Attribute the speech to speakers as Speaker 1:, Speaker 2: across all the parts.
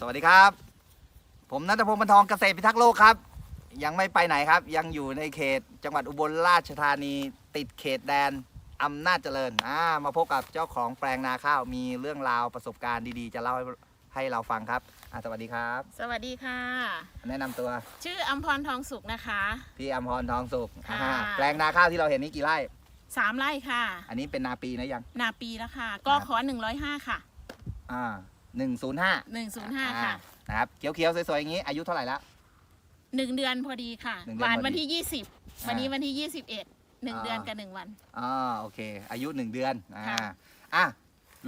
Speaker 1: สวัสดีครับ ผมนัทพงศ์บรรทองเกษตรพิทักษ์โลกครับ ยังไม่ไปไหนครับ ยังอยู่ในเขตจังหวัดอุบลราชธานี ติดเขตแดนอำนาจเจริญอ่ามาพบกับเจ้าของแปลงนาข้าวมีเรื่องราวประสบการณ์ดีๆ จะเล่าให้ให้เราฟังครับอ่าสวัสดีครับ
Speaker 2: สวัสดีค่ะ
Speaker 1: แนะนำตัว
Speaker 2: ชื่ออัมพรทองสุขนะคะ
Speaker 1: พี่อมพรทองสุข
Speaker 2: ค่ะ
Speaker 1: อ่าแปลงนาข้าวที่เราเห็นนี่กี่ไร่
Speaker 2: สามไร่ค่ะ
Speaker 1: อันนี้เป็นนาปีนะยัง
Speaker 2: นาปีแล้วค่ะก็ขอหนึ่งร้อยห้าค่ะ
Speaker 1: อ่า หนึ่งศูนย์ห้า
Speaker 2: หนึ่งศูนย์ห้าค่ะ
Speaker 1: นะครับเขียวๆ สวยๆ อย่างนี้ อายุเท่าไหร่แล้ว
Speaker 2: หนึ่งเดือนพอดีค่ะ
Speaker 1: หนึ่งเดื
Speaker 2: ห
Speaker 1: อน
Speaker 2: วาน
Speaker 1: พอดี
Speaker 2: วันที่ยี่สิบ
Speaker 1: อ่า
Speaker 2: วันนี้วันที่ยี่สิบเอ็ดหนึ่ง
Speaker 1: อ่า
Speaker 2: เดือนกับหนึ่งวัน
Speaker 1: อ๋อโอเค อายุหนึ่งเดือนอ่า
Speaker 2: ค่ะ
Speaker 1: อะ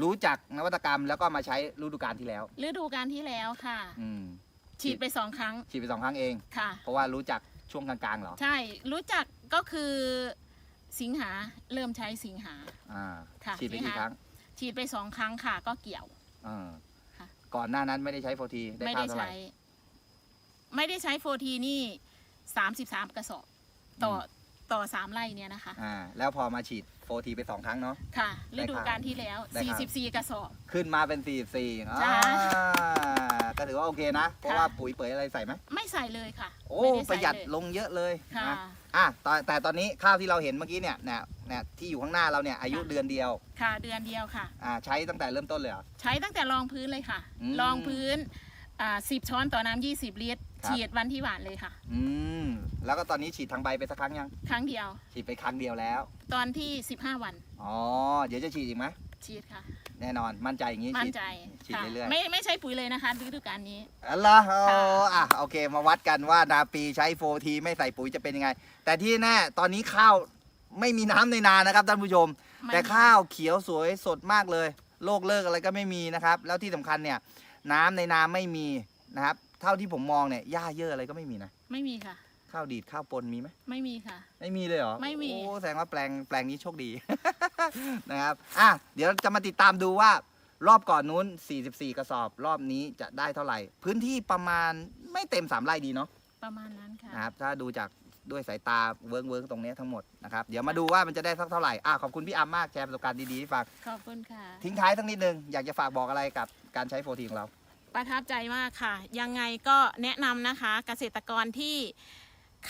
Speaker 1: รู้จักนวัตกรรมแล้วก็มาใช้ฤดูกาลที่แล้ว
Speaker 2: ฤดูกาลที่แล้วค่ะ
Speaker 1: อืม
Speaker 2: ฉีดไปสองครั้ง
Speaker 1: ฉีดไปสองครั้งเอง
Speaker 2: ค่ะ
Speaker 1: เพราะว่ารู้จักช่วงกลางๆเหรอ
Speaker 2: ใช่รู้จักก็คือสิงหาเริ่มใช้สิงหา
Speaker 1: อ่า
Speaker 2: ค่ะ
Speaker 1: ฉีดไป
Speaker 2: สิง
Speaker 1: กี่
Speaker 2: หา
Speaker 1: ครั้ง
Speaker 2: ฉีดไปสองครั้งค่ะ ก็เกี่ยว
Speaker 1: อ่า
Speaker 2: ค่ะ
Speaker 1: ก่อนหน้านั้นไม่ได้ใช้โฟทีได้
Speaker 2: ไม่
Speaker 1: ข้า
Speaker 2: ได้
Speaker 1: วเท่าไหร่
Speaker 2: ใช้ ไม่ได้ใช้โฟทีนี่สามสิบสามกระสอบ ต่ออ ต่อสามไร่เนี่ยนะคะ
Speaker 1: อ่าแล้วพอมาฉีดโฟทีไปสองครั้งเนาะ
Speaker 2: ค่ะ
Speaker 1: ได้
Speaker 2: ฤดู
Speaker 1: ข่าว
Speaker 2: กาลที่แล้ว
Speaker 1: ได้ข่าว
Speaker 2: 44 กระสอบ
Speaker 1: ขึ้นมาเป็นสี่สี่
Speaker 2: จ้า
Speaker 1: ก็ถือว่าโอเคนะ เพราะ
Speaker 2: ค่ะ
Speaker 1: ว่าปุ๋ยเป๋ยอะไรใส่ไหม
Speaker 2: ไม่ใส่เลยค่ะ
Speaker 1: โอ้
Speaker 2: ไม่ไใส่
Speaker 1: ประหยัด
Speaker 2: เล
Speaker 1: ลงเยอะเลย
Speaker 2: ค่ะ
Speaker 1: นะอะตอนแต่ตอนนี้ข้าวที่เราเห็นเมื่อกี้เนี่ยเนี่ยเนี่ยที่อยู่ข้างหน้าเราเนี่ยอายุ
Speaker 2: ค่ะ
Speaker 1: เดือนเดียว
Speaker 2: ค่ะเดือนเดียวค่ะ
Speaker 1: อ่าใช้ตั้งแต่เริ่มต้นเลยเหรอ
Speaker 2: ใช้ตั้งแต่รองพื้นเลยค่ะ
Speaker 1: อืม
Speaker 2: รองพื้น อ่าสิบช้อนต่อน้ำยี่สิบลิตร
Speaker 1: ครับ
Speaker 2: ฉีดวันที่หวานเลยค่ะ
Speaker 1: อืมแล้วก็ตอนนี้ฉีดทางใบไปสักครั้งยัง
Speaker 2: ครั้งเดียว
Speaker 1: ฉีดไปครั้งเดียวแล้ว
Speaker 2: ตอนที่15วัน
Speaker 1: อ๋อ เดี๋ยวจะฉีดอีกไหม
Speaker 2: ฉีดค่ะ
Speaker 1: แน่นอน มั่นใจอย่างนี้
Speaker 2: มั่
Speaker 1: ฉี
Speaker 2: น
Speaker 1: ด
Speaker 2: ใจ
Speaker 1: ฉีด
Speaker 2: ค่ะ
Speaker 1: เรื่อยๆ
Speaker 2: ไม่ไม่ใช้ปุ๋ยเลยนะคะฤดูกาลนี้
Speaker 1: อ๋อเหรอโอ้
Speaker 2: ค่ะ
Speaker 1: อะ โอเค มาวัดกันว่านาปีใช้โฟทีไม่ใส่ปุ๋ยจะเป็นยังไง แต่ที่แน่ ตอนนี้ข้าวไม่มีน้ำในนานะครับท่านผู้ชม
Speaker 2: ไม่
Speaker 1: แต่ข้าวเขียวสวยสดมากเลย โรคเลิกอะไรก็ไม่มีนะครับ แล้วที่สำคัญเนี่ย น้ำในนาไม่มีนะครับ เท่าที่ผมมองเนี่ยหญ้าเยอะอะไรก็ไม่มีนะ
Speaker 2: ไม่มีค่ะ
Speaker 1: ข้าวดีดข้าวปนมีไหม
Speaker 2: ไม่มีค่ะ
Speaker 1: ไม่มีเลยเหรอ
Speaker 2: ไม่มี
Speaker 1: โอ้แสดงว่าแปลงแปลงนี้โชคดี นะครับ อะ เดี๋ยวจะมาติดตามดูว่ารอบก่อนนู้น 44 กระสอบ รอบนี้จะได้เท่าไหร่ พื้นที่ประมาณไม่เต็ม 3 ไร่ดีเนาะ
Speaker 2: ประมาณนั้นค่ะ
Speaker 1: นะครับ ถ้าดูจากด้วยสายตาเวิร์กเวิร์กตรงเนี้ยทั้งหมดนะครับ เดี๋ยวมาดูว่ามันจะได้สักเท่าไหร่อะขอบคุณพี่อัมมากแชร์ประสบการณ์ดีๆให้ฟัง
Speaker 2: ขอบคุณค่ะ
Speaker 1: ทิ้งท้ายสักนิดนึง อยากจะฝากบอกอะไรกับ การใช้โฟทีของเรา
Speaker 2: ประทับใจมากค่ะ ยังไงก็แนะนำนะคะเกษตรกรที่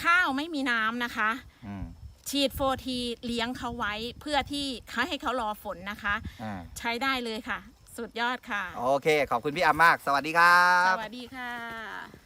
Speaker 2: ข้าวไม่มีน้ำนะคะ
Speaker 1: อืม
Speaker 2: ฉีดโฟทีเลี้ยงเขาไว้เพื่อที่เขาให้เขารอฝนนะคะ
Speaker 1: อ่า
Speaker 2: ใช้ได้เลยค่ะ สุดยอดค่ะ
Speaker 1: โอเค ขอบคุณพี่อัมมาก สวัสดีครั
Speaker 2: ส
Speaker 1: บ
Speaker 2: วัสดีค่ะ